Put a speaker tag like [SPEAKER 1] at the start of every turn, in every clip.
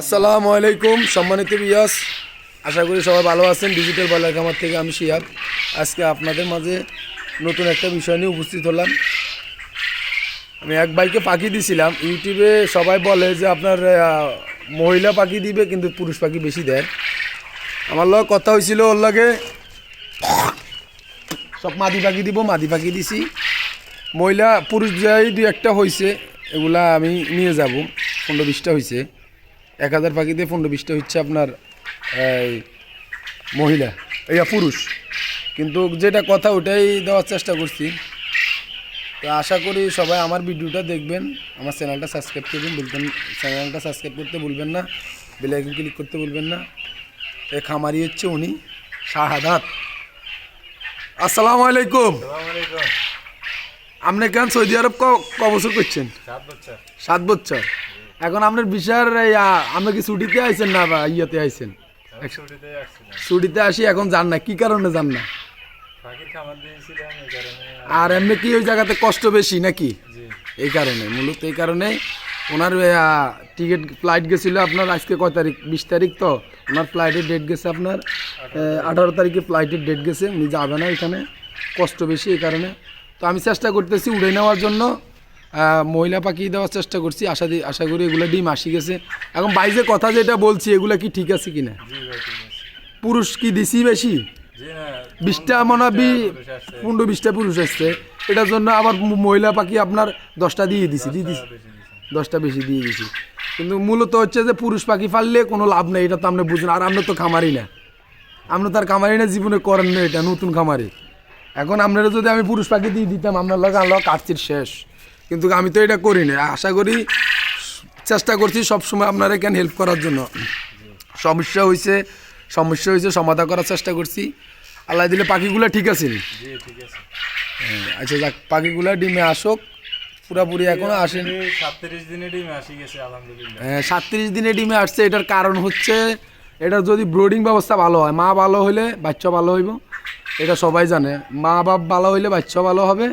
[SPEAKER 1] আসসালামু আলাইকুম, সম্মানিত বিয়াস আশা করি সবাই ভালো আছেন। ডিজিটাল বলার খামার থেকে আমি শিয়াব আজকে আপনাদের মাঝে নতুন একটা বিষয় নিয়ে উপস্থিত হলাম। আমি এক বাইকে পাখি দিছিলাম। ইউটিউবে সবাই বলে যে, আপনার মহিলা পাখি দিবে, কিন্তু পুরুষ পাখি বেশি দেয়। আমার লগে কথা হয়েছিল ওর লগে। সব মাদি পাখি দিব, মাদি পাখি দিছি। মহিলা, পুরুষ যাই দুই একটা হয়েছে এগুলা আমি নিয়ে যাব। পনেরো বিশটা হয়েছে এক হাজার পাখিতে পনেরো বিশটা হচ্ছে আপনার এই মহিলা। ইয়া পুরুষ। কিন্তু যেটা কথা ওটাই দেওয়ার চেষ্টা করছি। তো আশা করি সবাই আমার ভিডিওটা দেখবেন আমার চ্যানেলটা সাবস্ক্রাইব করবেন বলবেন চ্যানেলটা সাবস্ক্রাইব করতে ভুলবেন না বেলাইকন ক্লিক করতে ভুলবেন না। এ খামারি হচ্ছে উনি শাহাদাত। আসসালামু আলাইকুম। আপনি কেন সৌদি আরব ক- ক বছর করছেন? সাত বছর। সাত বছর। এখন আপনার এই, আপনি কি ছুটিতে আইছেন না বা ইয়েতে আইছেন? ছুটিতে আসি এখন যান না কি কারণে যান না? আর এমনি কি ওই জায়গাতে কষ্ট বেশি নাকি? এই কারণে মূলত এই কারণে ওনার টিকিট ফ্লাইট গেছিল আপনার আজকে কয় তারিখ? বিশ তারিখ তো? ওনার ফ্লাইটের ডেট গেছে আপনার আঠারো তারিখে ফ্লাইটের ডেট গেছে উনি যাবে না এখানে কষ্ট বেশি এই কারণে। তো আমি চেষ্টা করতেছি উড়ে নেওয়ার জন্য মহিলা পাখি দেওয়ার চেষ্টা করছি। আশা আশা করি এগুলো ডিম আসি গেছে। এখন বাইজে কথা যেটা বলছি এগুলা কি ঠিক আছে কিনা? পুরুষ কি দিছি বেশি? বিশটা মনে হয় পনেরো বিশটা পুরুষ আসছে। এটার জন্য আবার মহিলা পাখি আপনার দশটা দিয়ে দিছি দিয়ে দিছি। দশটা বেশি দিয়ে দিছি। কিন্তু মূলত হচ্ছে যে পুরুষ পাখি ফাললে কোনো লাভ নেই এটা তো আপনি বুঝুন আর আমরা তো খামারি না। আমরা তার খামারি না জীবনে করেন না এটা নতুন খামারি। এখন আপনারা যদি আমি পুরুষ পাখি দিয়ে দিতাম আপনার লগে আল্লাহ কাটছির শেষ। কিন্তু আমি তো এটা করি না আশা করি চেষ্টা করছি সবসময় আপনারা কেন হেল্প করার জন্য। সমস্যা হয়েছে সমস্যা হয়েছে সমাধান করার চেষ্টা করছি। আল্লাহ দিলে পাখিগুলো ঠিক আছে হ্যাঁ, আচ্ছা যাক পাখিগুলো ডিমে আসুক পুরাপুরি এখনও আসেন।
[SPEAKER 2] সাতত্রিশ দিনে ডিমে আসি গেছে আলহামদুলিল্লাহ।
[SPEAKER 1] সাতত্রিশ দিনে ডিমে আসছে এটার কারণ হচ্ছে এটা যদি ব্রোডিং ব্যবস্থা ভালো হয় মা ভালো হলে বাচ্চা ভালো হইব। এটা সবাই জানে মা বাপ ভালো হইলে বাচ্চা ভালো হবে।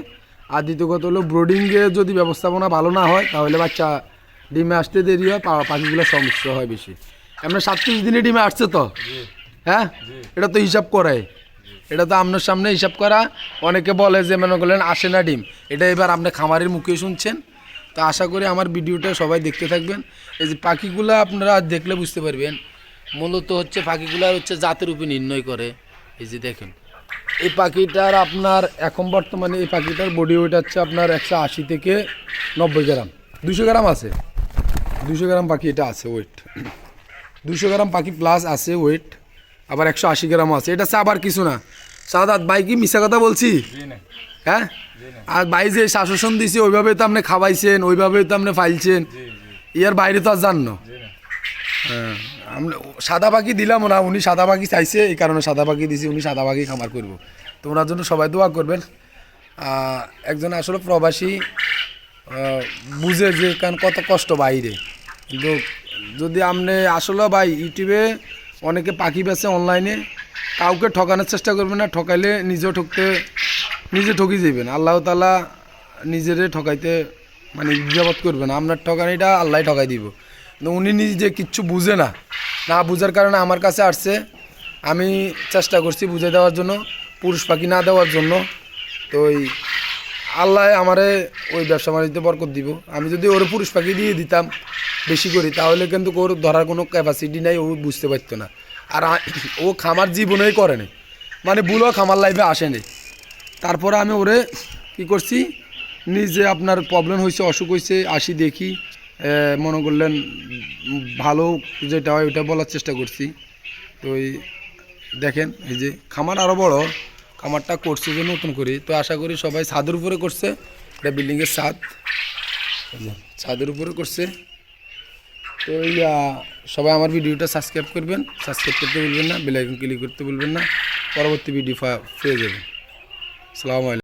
[SPEAKER 1] আর দ্বিতীয় কথা হলো ব্রোডিংয়ে যদি ব্যবস্থাপনা ভালো না হয় তাহলে বাচ্চা ডিমে আসতে দেরি হয় পা- পাখিগুলো সমস্যা হয় বেশি। এমনি সাতত্রিশ দিনে ডিমে আসছে তো? হ্যাঁ? এটা তো হিসাব করাই এটা তো আপনার সামনে হিসাব করা। অনেকে বলে যে মনে করলেন আসে না ডিম। এটা এবার আপনি খামারের মুখে শুনছেন। তো আশা করি আমার ভিডিওটা সবাই দেখতে থাকবেন। এই যে পাখিগুলো আপনারা দেখলে বুঝতে পারবেন। মূলত হচ্ছে পাখিগুলো হচ্ছে জাতের উপর নির্ণয় করে। এই যে দেখেন। এই পাখিটার আপনার এখন বর্তমানে এই পাখিটার বডি ওয়েট হচ্ছে আপনার একশো আশি থেকে নব্বই গ্রাম। দুশো গ্রাম আছে। দুশো গ্রাম পাখি এটা আছে ওয়েট দুশো গ্রাম পাখি প্লাস আছে ওয়েট আবার একশো আশি গ্রাম আছে। এটা আবার কিছু না। সাদাত ভাই কি মিশা কথা বলছি? হ্যাঁ? আর ভাই যে শাসন দিছে ওইভাবে তো আপনি খাওয়াইছেন ওইভাবে তো আপনি ফাইলছেন। ইয়ার বাইরে তো আর জান না। হ্যাঁ। সাদা পাখি দিলাম না উনি সাদা পাখি চাইছে, এই কারণে সাদা পাখি দিছি, উনি সাদা পাখি খামার করব। তো ওনার জন্য সবাই দোয়া করবেন। একজন আসলে প্রবাসী বুঝে যে কারণ কত কষ্ট বাইরে। কিন্তু যদি আপনি আসলে ভাই ইউটিউবে অনেকে পাখি বেছে অনলাইনে, কাউকে ঠকানোর চেষ্টা করবেন না, ঠকাইলে নিজেও ঠকতে, নিজে ঠকি যাবেন আল্লাহ তালা নিজেরে ঠকাইতে মানে ইজাবত করবেন। আপনার ঠকানিটা আল্লাহ ঠকাই দিব। উনি নিজে কিচ্ছু বুঝে না। না বুঝার কারণে আমার কাছে আসছে। আমি চেষ্টা করছি বুঝে দেওয়ার জন্য, পুরুষ পাখি না দেওয়ার জন্য। তো ওই আল্লাহ আমারে ওই ব্যবসা বাণিজ্যে বরকত দিব। আমি যদি ওর পুরুষ পাখি দিয়ে দিতাম, বেশি করি, তাহলে কিন্তু ওর ধরার কোনো ক্যাপাসিটি নাই, ও বুঝতে পারতো না। আর ও খামার জীবনেই করে নাই। মানে বুলো খামার লাইফে আসেনি তারপরে আমি ওরে কি করছি, নিজে আপনার প্রবলেম হয়েছে অসুখ হয়েছে আসি দেখি। মনে করলেন, ভালো যেটা হয় ওটা বলার চেষ্টা করছি। তো ওই দেখেন, এই যে খামার আরও বড়, খামারটা করছে যে নতুন করে। তো আশা করি সবাই ছাদের উপরে করছে। এটা বিল্ডিংয়ের ছাদ। ছাদের উপরে করছে। তো এই সবাই আমার ভিডিওটা সাবস্ক্রাইব করবেন। সাবস্ক্রাইব করতে বলবেন না বেলাইকন ক্লিক করতে বলবেন না। পরবর্তী ভিডিও পেয়ে যাবেন। আলাইকুম।